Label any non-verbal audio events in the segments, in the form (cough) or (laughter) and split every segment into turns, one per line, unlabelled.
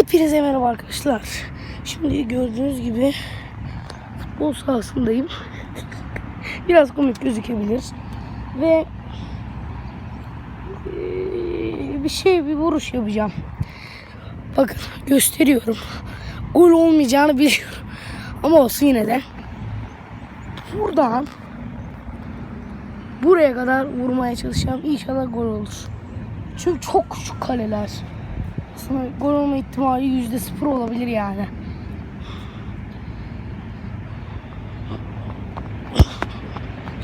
Hepinize merhaba arkadaşlar. Şimdi gördüğünüz gibi futbol sahasındayım. (laughs) Biraz komik gözükebilir. Ve bir şey bir vuruş yapacağım. Bakın gösteriyorum. Gol olmayacağını biliyorum. Ama olsun yine de. Buradan buraya kadar vurmaya çalışacağım. İnşallah gol olur. Çünkü çok küçük kaleler. Aslında gol olma ihtimali yüzde sıfır olabilir yani.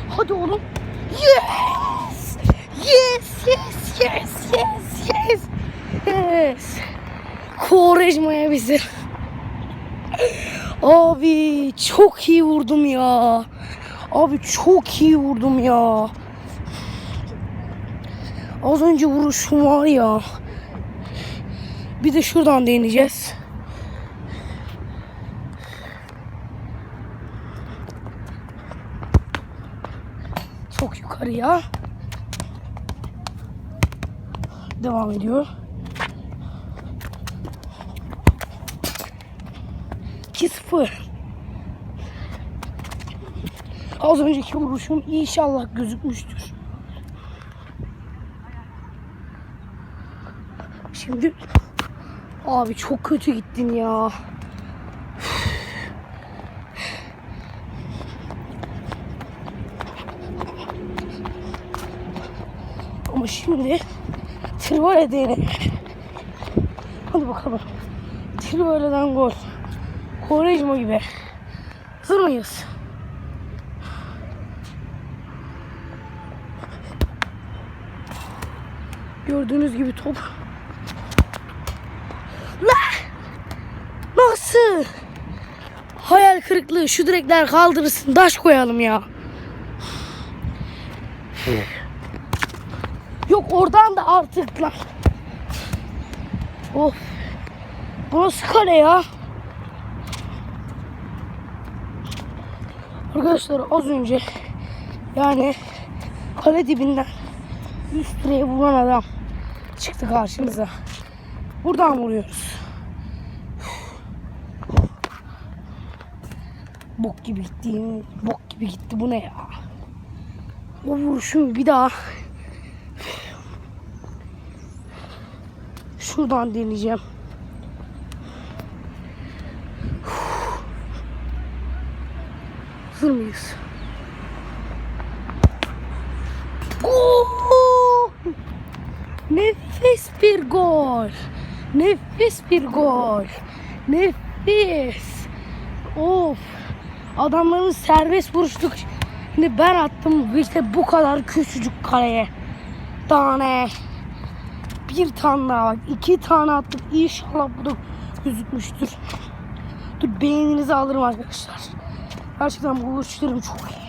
Hadi oğlum. Yes! Yes, yes, yes, yes, yes. Yes. Kovarejma'ya bizi. Abi çok iyi vurdum ya. Abi çok iyi vurdum ya. Az önce vuruşum var ya. Bir de şuradan deneyeceğiz. Çok yukarıya. Devam ediyor. 2-0. Az önceki vuruşum inşallah gözükmüştür. Şimdi abi çok kötü gittin ya. Ama şimdi Trivale deneyelim. Hadi bakalım. Trivale'den gol. Quaresma gibi. Hazır mıyız? Gördüğünüz gibi top. Nasıl? Hayal kırıklığı. Şu direkler kaldırırsın. Taş koyalım ya. Yok oradan da artık lan. Of. Burası kale ya. Arkadaşlar az önce yani kale dibinden üst direğe vuran adam çıktı karşımıza. Buradan vuruyoruz. Bok gibi gitti. Bok gibi gitti. Bu ne ya? O vuruşum bir daha şuradan deneyeceğim. Hazır mıyız? Gol! Nefis bir gol. Nefis bir gol. Nefis. Of. Adamların serbest vuruşluk. Şimdi ben attım işte bu kadar küçücük kaleye. Tane. Bir tane daha bak. iki tane attık. İnşallah bu da gözükmüştür. Dur beğeninizi alırım arkadaşlar. Gerçekten bu vuruşlarım çok iyi.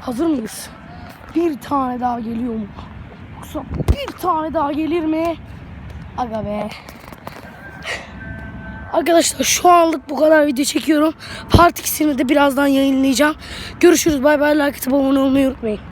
Hazır mıyız? Bir tane daha geliyor mu? Yoksa bir tane daha gelir mi? Aga be. Arkadaşlar şu anlık bu kadar video çekiyorum. Part 2'sini de birazdan yayınlayacağım. Görüşürüz. Bay bay. Like atıp abone olmayı unutmayın.